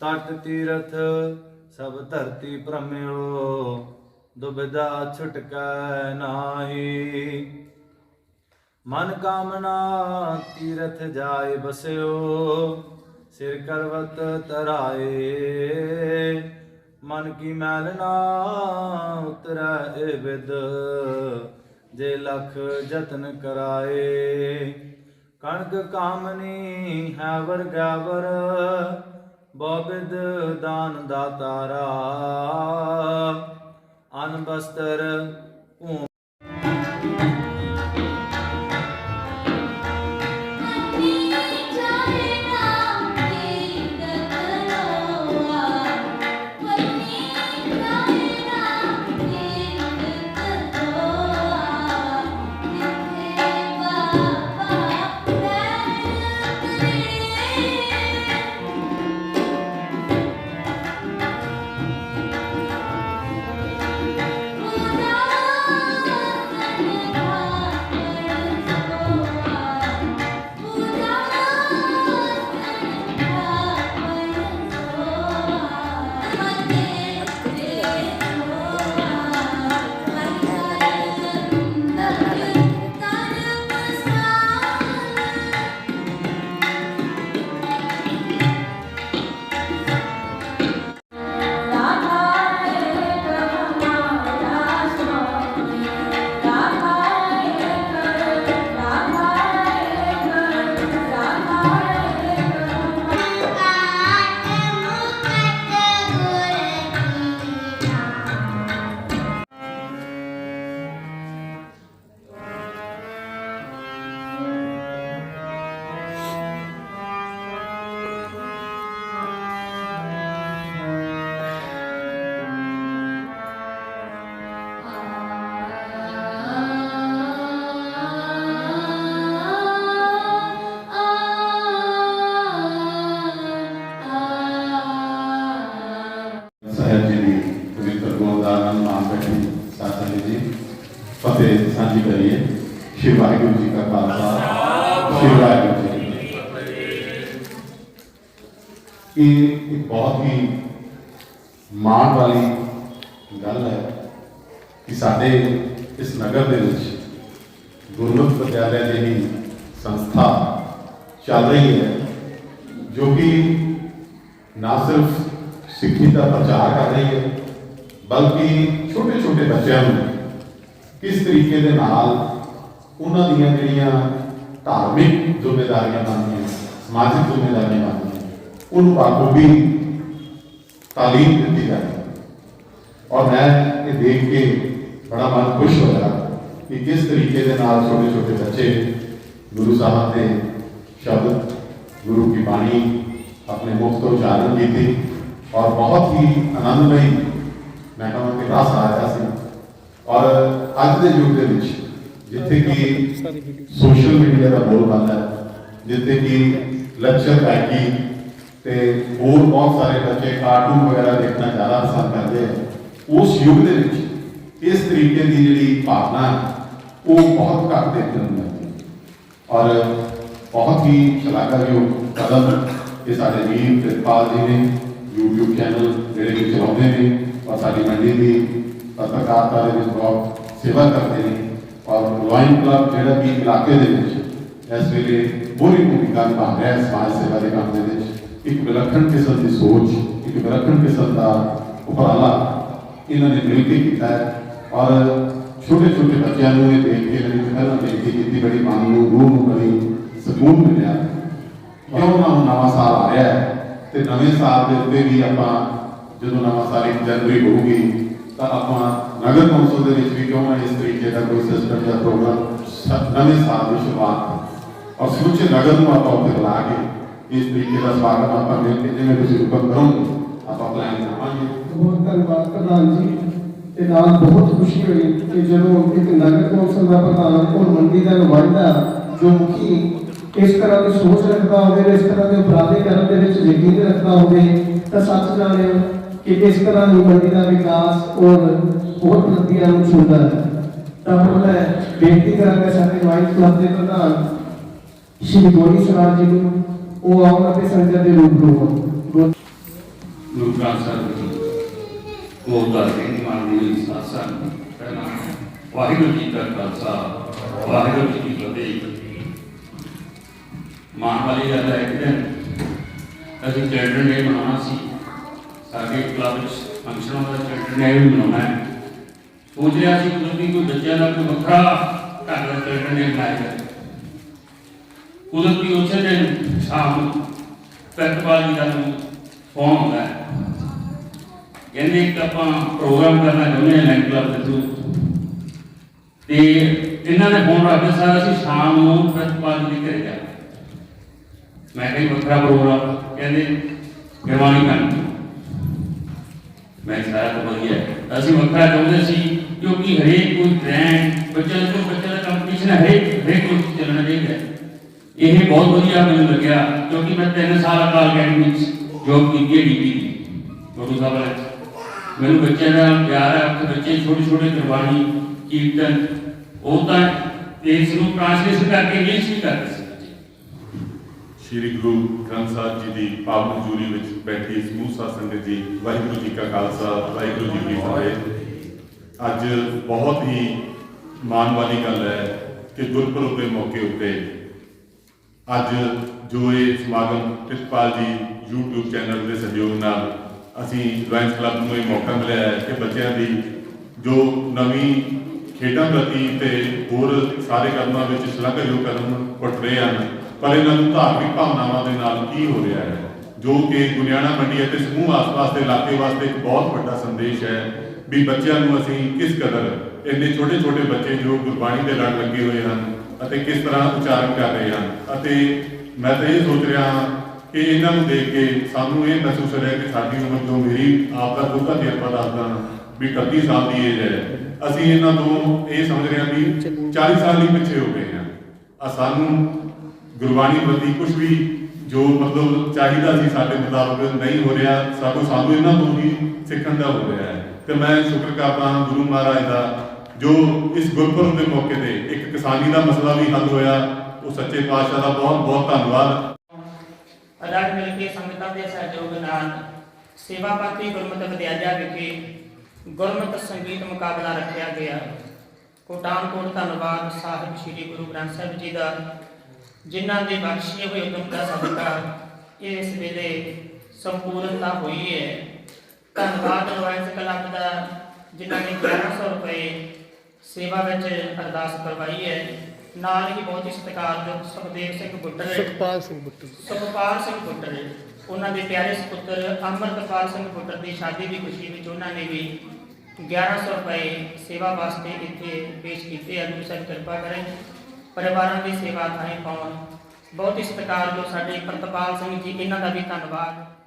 ਤਟ ਤੀਰਥ, ਸਭ ਧਰਤੀ ਭ੍ਰਮਿਓ ਦੁਬਿਦਾ ਛੁਟਕੈ ਨਾਹੀ। ਮਨ ਕਾਮਨਾ ਤੀਰਥ ਜਾਏ ਬਸਿਓ, ਸਿਰ ਕਰਵਤ ਤਰਾਏ ਮਨ ਕੀ ਮੈਲ ਨਾ ਉਤਰੈ ਏ ਵਿਦ ਜੇ ਲਖ ਯਤਨ ਕਰਾਏ। ਕਣਕ ਕਾਮਨੀ ਹੈ ਵਰਗਾਵਰ ਬੋਬਿਦ ਦਾਨ ਦਾਤਾਰਾ ਅਨ ਬਸਤਰ ਫਤਿਹ ਸਾਂਝੀ ਕਰੀਏ ਸ਼੍ਰੀ ਵਾਹਿਗੁਰੂ ਜੀ ਕਾ ਖਾਲਸਾ ਸ਼੍ਰੀ ਵਾਹਿਗੁਰੂ ਜੀ ਕੀ ਫਤਿਹ ਇਹ ਇੱਕ ਬਹੁਤ ਹੀ ਮਾਣ ਵਾਲੀ ਗੱਲ ਹੈ ਕਿ ਸਾਡੇ ਇਸ ਨਗਰ ਦੇ ਵਿੱਚ ਗੁਰਮੁਖ ਵਿਦਿਆਲਿਆ ਜਿਹੜੀ ਸੰਸਥਾ ਚੱਲ ਰਹੀ ਹੈ ਜੋ ਕਿ ਨਾ ਸਿਰਫ ਸਿੱਖੀ ਦਾ ਪ੍ਰਚਾਰ ਕਰ ਰਹੀ ਹੈ ਬਲਕਿ ਛੋਟੇ ਛੋਟੇ ਬੱਚਿਆਂ ਨੂੰ ਕਿਸ ਤਰੀਕੇ ਦੇ ਨਾਲ ਉਹਨਾਂ ਦੀਆਂ ਜਿਹੜੀਆਂ ਧਾਰਮਿਕ ਜ਼ਿੰਮੇਵਾਰੀਆਂ ਬਣਦੀਆਂ ਸਮਾਜਿਕ ਜ਼ਿੰਮੇਵਾਰੀਆਂ ਬਣਦੀਆਂ ਉਹਨੂੰ ਬਾਖੂਬੀ ਤਾਲੀਮ ਦਿੱਤੀ ਜਾਂਦੀ ਹੈ ਔਰ ਮੈਂ ਇਹ ਦੇਖ ਕੇ ਬੜਾ ਮਨ ਖੁਸ਼ ਹੋਇਆ ਕਿ ਕਿਸ ਤਰੀਕੇ ਦੇ ਨਾਲ ਛੋਟੇ ਛੋਟੇ ਬੱਚੇ ਗੁਰੂ ਸਾਹਿਬ ਦੇ ਸ਼ਬਦ ਗੁਰੂ ਕੀ ਬਾਣੀ ਆਪਣੇ ਮੁਖ ਤੋਂ ਉਚਾਰਨ ਕੀਤੀ ਔਰ ਬਹੁਤ ਹੀ ਆਨੰਦਮਈ ਮੈਂ ਕਹਾਂ ਕਿ ਰਸ ਆ ਰਿਹਾ ਸੀ ਔਰ ਅੱਜ ਦੇ ਯੁੱਗ ਦੇ ਵਿੱਚ ਜਿੱਥੇ ਕਿ ਸੋਸ਼ਲ ਮੀਡੀਆ ਦਾ ਬੋਲ ਬੰਦਾ ਹੈ ਜਿੱਥੇ ਕਿ ਲੈਕਚਰ ਪੈਕੀ ਤੇ ਹੋਰ ਬਹੁਤ ਸਾਰੇ ਬੱਚੇ ਕਾਰਟੂਨ ਵਗੈਰਾ ਦੇਖਣਾ ਜ਼ਿਆਦਾ ਪਸੰਦ ਕਰਦੇ ਆ। ਉਸ ਯੁੱਗ ਦੇ ਵਿੱਚ ਇਸ ਤਰੀਕੇ ਦੀ ਜਿਹੜੀ ਭਾਵਨਾ ਹੈ, ਉਹ ਬਹੁਤ ਘੱਟ ਦੇਖਣ ਨੂੰ ਮਿਲਦੀ ਹੈ। ਔਰ ਬਹੁਤ ਹੀ ਸ਼ਲਾਘਾਯੋਗ ਕਦਮ ਇਹ ਸਾਡੇ ਵੀਰ ਕਿਰਪਾਲ ਜੀ ਨੇ YouTube ਚੈਨਲ ਜਿਹੜੇ ਕਿ ਚਲਾਉਂਦੇ ਨੇ ਔਰ ਸਾਡੀ ਮੰਡੀ ਦੀ ਪੱਤਰਕਾਰਤਾ ਦੇ ਵਿੱਚ ਬਹੁਤ ਸੇਵਾ ਕਰਦੇ ਨੇ। ਔਰ ਲਾਇਨ ਕਲੱਬ ਜਿਹੜਾ ਕਿ ਇਲਾਕੇ ਦੇ ਵਿੱਚ ਇਸ ਵੇਲੇ ਪੂਰੀ ਭੂਮਿਕਾ ਨਿਭਾ ਰਿਹਾ ਹੈ ਸਮਾਜ ਸੇਵਾ ਦੇ ਕੰਮ ਦੇ ਵਿੱਚ। ਇੱਕ ਵਿਲੱਖਣ ਕਿਸਮ ਦੀ ਸੋਚ, ਇੱਕ ਵਿਲੱਖਣ ਕਿਸਮ ਦਾ ਉਪਰਾਲਾ ਇਹਨਾਂ ਨੇ ਮਿਲ ਕੇ ਕੀਤਾ ਹੈ। ਔਰ ਛੋਟੇ ਛੋਟੇ ਬੱਚਿਆਂ ਨੂੰ ਇਹ ਦੇਖ ਕੇ ਮੈਨੂੰ ਪਹਿਲਾਂ ਬੇਨਤੀ ਕੀਤੀ, ਬੜੀ ਮਨ ਨੂੰ, ਰੂਹ ਨੂੰ ਬੜੀ ਸਕੂਨ ਮਿਲਿਆ। ਕਿਉਂ ਨਾ ਹੁਣ ਨਵਾਂ ਸਾਲ ਆ ਰਿਹਾ ਹੈ ਤੇ ਨਵੇਂ ਸਾਲ ਦੇ ਉੱਤੇ ਵੀ ਆਪਾਂ ਜਦੋਂ ਨਵਾਂ ਸਾਲ ਇੱਕ ਜਨਵਰੀ ਹੋਊਗੀ ਤਾਂ ਆਪਾਂ ਨਗਰ ਕੌਂਸਲ ਦੇ ਵਿੱਚ ਵੀ ਕਿਉਂ ਨਾ ਇਸ ਤਰੀਕੇ ਦਾ ਕੋਈ ਸਿਸਟਮ ਜਾਂ ਪ੍ਰੋਗਰਾਮ ਸ- ਨਵੇਂ ਸਾਲ ਦੀ ਸ਼ੁਰੂਆਤ ਔਰ ਸਮੁੱਚੇ ਨਗਰ ਨੂੰ ਆਪਾਂ ਉੱਤੇ ਬੁਲਾ ਕੇ ਇਸ ਤਰੀਕੇ ਦਾ ਸਵਾਗਤ ਆਪਾਂ ਮਿਲ ਕੇ ਜਿਵੇਂ ਤੁਸੀਂ ਹੁਕਮ ਕਰੋਗੇ ਆਪਾਂ ਪਲਾਨ ਕਰਾਂਗੇ ਬਹੁਤ ਧੰਨਵਾਦ ਪ੍ਰਧਾਨ ਜੀ ਤੇ ਨਾਲ ਬਹੁਤ ਖੁਸ਼ੀ ਹੋਈ ਕਿ ਜਦੋਂ ਇੱਕ ਨਗਰ ਕੌਂਸਲ ਦਾ ਪ੍ਰਧਾਨ ਔਰ ਮੰਡੀ ਦਾ ਨੁਮਾਇੰਦਾ ਜੋ ਮੁਖੀ ਇਸ ਤਰ੍ਹਾਂ ਦੀ ਸੋਚ ਰੱਖਦਾ ਹੋਵੇ ਤੇ ਇਸ ਤਰ੍ਹਾਂ ਦੇ ਉਪਰਾਲੇ ਕਰਨ ਦੇ ਵਿੱਚ ਯਕੀਨ ਰੱਖਦਾ ਹੋਵੇ ਤਾਂ ਸੱਚ ਜਾਣਿਓ ਕਿ ਇਸ ਤਰ੍ਹਾਂ ਦੀ ਦਾ ਵਿਕਾਸ ਔਰ ਹੋਰ ਪ੍ਰਗਤੀਆਂ ਨੂੰ ਛੂੰਦਾ ਹੈ। ਤਾਂ ਹੁਣ ਮੈਂ ਬੇਨਤੀ ਕਰਾਂਗਾ ਸਾਡੇ ਵਾਈਸ ਕਲੱਬ ਦੇ ਪ੍ਰਧਾਨ, ਸ਼੍ਰੀ ਗੋਰੀ ਸਰਾਜ ਜੀ ਨੂੰ, ਉਹ ਆਉਣ ਅਤੇ ਸੰਗਤ ਦੇ ਰੂਪ ਨੂੰ ਗੁਰੂ ਸਾਹਿਬ ਜੀ ਕੋਲ ਸਿੰਘ ਮਾਨਵੀ ਸਾਸਨ ਪਹਿਲਾਂ ਵਾਹਿਗੁਰੂ ਜੀ ਕਾ ਖਾਲਸਾ, ਵਾਹਿਗੁਰੂ ਜੀ ਕੀ ਫਤਿਹ। ਮਾਂ ਵਾਲੀ ਇੱਕ ਦਿਨ ਅਸੀਂ ਚਿਲਡਰਨ ਡੇ ਮਨਾਉਣਾ ਸੀ। ਸਾਡੇ ਕਲੱਬ ਵਿੱਚ ਫੰਕਸ਼ਨ ਦਾ ਚਿਲਡਰਨ ਡੇ ਵੀ ਮਨਾਉਣਾ ਹੈ। ਸੋਚ ਰਿਹਾ ਸੀ ਕਿ ਕੋਈ ਕੋਈ ਬੱਚਿਆਂ ਦਾ ਕੋਈ ਵੱਖਰਾ ਢੰਗ ਦਾ ਚਿਲਡਰਨ ਡੇ ਮਨਾਇਆ ਜਾਵੇ। ਕੁਦਰਤੀ ਉਸੇ ਦਿਨ ਸ਼ਾਮ ਨੂੰ ਪ੍ਰਿੰਸੀਪਲ ਜੀ ਦਾ ਫੋਨ ਆਉਂਦਾ ਹੈ। ਕਹਿੰਦੇ ਇੱਕ ਆਪਾਂ ਪ੍ਰੋਗਰਾਮ ਕਰਨਾ ਚਾਹੁੰਦੇ ਹਾਂ ਲੈਂਡ ਕਲੱਬ ਦੇ ਥਰੂ ਤੇ ਇਹਨਾਂ ਨੇ ਫੋਨ ਰੱਖਿਆ ਸਾਰਾ ਅਸੀਂ ਸ਼ਾਮ ਨੂੰ ਪ੍ਰਿੰਸੀਪਲ ਜੀ ਦੇ ਘਰੇ ਜਾ ਮੈਂ ਕਿਹਾ ਵੱਖਰਾ ਪ੍ਰੋਗਰਾਮ ਕਹਿੰਦੇ ਗੁਰਬਾਣੀ ਕਰਨੀ ਮੈਂ ਸਾਰਾ ਤਾਂ ਵਧੀਆ ਅਸੀਂ ਵੱਖਰਾ ਚਾਹੁੰਦੇ ਸੀ, ਕਿਉਂਕਿ ਹਰੇਕ ਕੋਈ ਟ੍ਰੈਂਡ ਬੱਚਿਆਂ ਦਾ ਬੱਚਿਆਂ ਦਾ ਕੰਪੀਟੀਸ਼ਨ ਹਰੇਕ ਹਰੇਕ ਕੋਈ ਚੱਲਣਾ ਚਾਹੀਦਾ ਇਹ ਬਹੁਤ ਵਧੀਆ ਮੈਨੂੰ ਲੱਗਿਆ, ਕਿਉਂਕਿ ਮੈਂ 3 ਸਾਲ ਅਕਾਲ ਅਕੈਡਮੀ ਵਿੱਚ ਜੋਬ ਕੀਤੀ ਹੈ, ਡੀਪੀ ਦੀ। ਗੁਰੂ ਸਾਹਿਬ ਵਾਲੇ ਮੈਨੂੰ ਬੱਚਿਆਂ ਦਾ ਪਿਆਰ ਹੈ, ਉੱਥੇ ਬੱਚੇ ਛੋਟੇ ਛੋਟੇ ਗੁਰਬਾਣੀ ਕੀਰਤਨ, ਉਹ ਤਾਂ ਇਸ ਨੂੰ ਟ੍ਰਾਂਸਲੇਸ਼ਨ ਕਰਕੇ ਇੰਗਲਿਸ਼ ਵੀ ਕਰਦੇ ਸ੍ਰੀ ਗੁਰੂ ਗ੍ਰੰਥ ਸਾਹਿਬ ਜੀ ਦੀ ਪਾਵਨ ਹਜ਼ੂਰੀ ਵਿੱਚ ਬੈਠੀ ਸਮੂਹ ਸਾਧ ਸੰਗਤ ਜੀ, ਵਾਹਿਗੁਰੂ ਜੀ ਕਾ ਖਾਲਸਾ, ਵਾਹਿਗੁਰੂ ਜੀ ਕੀ ਫਤਿਹ। ਅੱਜ ਬਹੁਤ ਹੀ ਮਾਣ ਵਾਲੀ ਗੱਲ ਹੈ ਕਿ ਗੁਰਪੁਰਬ ਦੇ ਮੌਕੇ ਉੱਤੇ ਅੱਜ ਜੋ ਇਹ ਸਮਾਗਮ ਪ੍ਰਿਤਪਾਲ ਜੀ YouTube ਚੈਨਲ ਦੇ ਸਹਿਯੋਗ ਨਾਲ ਅਸੀਂ ਲਾਇਨਸ ਕਲੱਬ ਨੂੰ ਇਹ ਮੌਕਾ ਮਿਲਿਆ ਹੈ ਕਿ ਬੱਚਿਆਂ ਦੀ ਜੋ ਨਵੀਂ ਖੇਡਾਂ ਪ੍ਰਤੀ ਤੇ ਹੋਰ ਸਾਰੇ ਕੰਮਾਂ ਵਿੱਚ ਸ਼ਲਾਘਾਯੋਗ ਕਦਮ ਉੱਠ ਰਹੇ ਹਨ ਪਰ ਇਹਨਾਂ ਨੂੰ ਧਾਰਮਿਕ ਭਾਵਨਾਵਾਂ ਦੇ ਨਾਲ ਕੀ ਹੋ ਰਿਹਾ ਹੈ? ਜੋ ਕਿ ਗੁਨਿਆਣਾ ਮੰਡੀ ਅਤੇ ਸਮੂਹ ਆਸ-ਪਾਸ ਦੇ ਇਲਾਕੇ ਵਾਸਤੇ ਇੱਕ ਬਹੁਤ ਵੱਡਾ ਸੰਦੇਸ਼ ਹੈ ਵੀ ਬੱਚਿਆਂ ਨੂੰ ਅਸੀਂ ਕਿਸ ਕਦਰ ਇੰਨੇ ਛੋਟੇ-ਛੋਟੇ ਬੱਚੇ ਜੋ ਗੁਰਬਾਣੀ ਦੇ ਲੜ ਲੱਗੇ ਹੋਏ ਹਨ ਅਤੇ ਕਿਸ ਤਰ੍ਹਾਂ ਉਚਾਰਨ ਕਰ ਰਹੇ ਹਨ? ਅਤੇ ਮੈਂ ਤਾਂ ਇਹ ਸੋਚ ਰਿਹਾ ਹਾਂ ਕਿ ਇਹਨਾਂ ਨੂੰ ਦੇਖ ਕੇ ਸਾਨੂੰ ਇਹ ਮਹਿਸੂਸ ਹੋ ਰਿਹਾ ਕਿ ਸਾਡੀ ਉਮਰ ਜੋ ਮੇਰੀ ਆਪ ਦਾ ਖੁਦ ਦਾ ਤਜਰਬਾ ਦੱਸਦਾ ਵੀ 31 ਸਾਲ ਦੀ ਏਜ ਹੈ। ਅਸੀਂ ਇਹਨਾਂ ਤੋਂ ਇਹ ਸਮਝ ਰਹੇ ਹਾਂ ਵੀ 40 ਸਾਲ ਹੀ ਪਿੱਛੇ ਹੋ ਗਏ ਹਾਂ। ਆ ਸਾਨੂੰ ਗੁਰਬਾਣੀ ਪ੍ਰਤੀ ਕੁਝ ਵੀ ਜੋ ਮਤਲਬ ਚਾਹੀਦਾ ਸੀ ਸਾਡੇ ਮੁਤਾਬਕ ਨਹੀਂ ਹੋ ਰਿਹਾ ਸਾਨੂੰ ਸਾਨੂੰ ਇਹਨਾਂ ਤੋਂ ਹੀ ਸਿੱਖਣ ਦਾ ਹੋ ਰਿਹਾ ਹੈ। ਤੇ ਮੈਂ ਸ਼ੁਕਰ ਕਰਦਾ ਹਾਂ ਗੁਰੂ ਮਹਾਰਾਜ ਦਾ, ਜੋ ਇਸ ਗੁਰਪੁਰਬ ਦੇ ਮੌਕੇ ਤੇ ਇੱਕ ਕਿਸਾਨੀ ਦਾ ਮਸਲਾ ਵੀ ਹੱਲ ਹੋਇਆ, ਉਹ ਸੱਚੇ ਪਾਤਸ਼ਾਹ ਦਾ ਬਹੁਤ ਬਹੁਤ ਧੰਨਵਾਦ। ਰਲ ਮਿਲ ਕੇ ਸੰਗਤਾਂ ਦੇ ਸਹਿਯੋਗ ਨਾਲ ਸੇਵਾ ਪਾਤੀ ਗੁਰਮਤਿ ਵਿਦਿਆਲਿਆ ਵਿਖੇ ਗੁਰਮਤਿ ਸੰਗੀਤ ਮੁਕਾਬਲਾ ਰੱਖਿਆ ਗਿਆ। ਕੋਟਾਨਕੋਟ ਧੰਨਵਾਦ ਸਾਹਿਬ ਸ੍ਰੀ ਗੁਰੂ ਗ੍ਰੰਥ ਸਾਹਿਬ ਜੀ ਦਾ। ਜਿਨ੍ਹਾਂ ਦੇ ਬਖਸ਼ੇ ਹੋਏ ਉਦਮ ਦਾ ਸਦਕਾ ਇਸ ਵੇਲੇ ਸੰਪੂਰਨਤਾ ਹੋਈ ਹੈ। ਧੰਨਵਾਦ ਰਵਾਇਤ ਕਲੱਬ ਦਾ ਜਿਨ੍ਹਾਂ ਨੇ 1100 ਰੁਪਏ ਸੇਵਾ ਵਿੱਚ ਅਰਦਾਸ ਕਰਵਾਈ ਹੈ। ਨਾਲ ਹੀ ਬਹੁਤ ਹੀ ਸਤਿਕਾਰਯੋਗ ਸੁਖਦੇਵ ਸਿੰਘ ਬੁੱਟਰ ਸੁਖਪਾਲ ਸਿੰਘ ਬੁੱਟੂ ਸੁਖਪਾਲ ਸਿੰਘ ਬੁੱਟਰ ਉਹਨਾਂ ਦੇ ਪਿਆਰੇ ਸੁਪੁੱਤਰ ਅਮਰਤਪਾਲ ਸਿੰਘ ਬੁੱਟਰ ਦੀ ਸ਼ਾਦੀ ਦੀ ਖੁਸ਼ੀ ਵਿੱਚ ਉਹਨਾਂ ਨੇ ਵੀ 1100 ਰੁਪਏ ਸੇਵਾ ਵਾਸਤੇ ਇੱਥੇ ਪੇਸ਼ ਕੀਤੇ। ਸਾਹਿਬ ਕਿਰਪਾ ਕਰੇ। ਪਰਿਵਾਰਾਂ ਦੀ ਸੇਵਾ ਥਾਂ ਪਾਉਣ। ਬਹੁਤ ਹੀ ਸਤਿਕਾਰਯੋਗ ਸਾਡੇ ਪ੍ਰਤਪਾਲ ਸਿੰਘ ਜੀ, ਇਹਨਾਂ ਦਾ ਵੀ ਧੰਨਵਾਦ।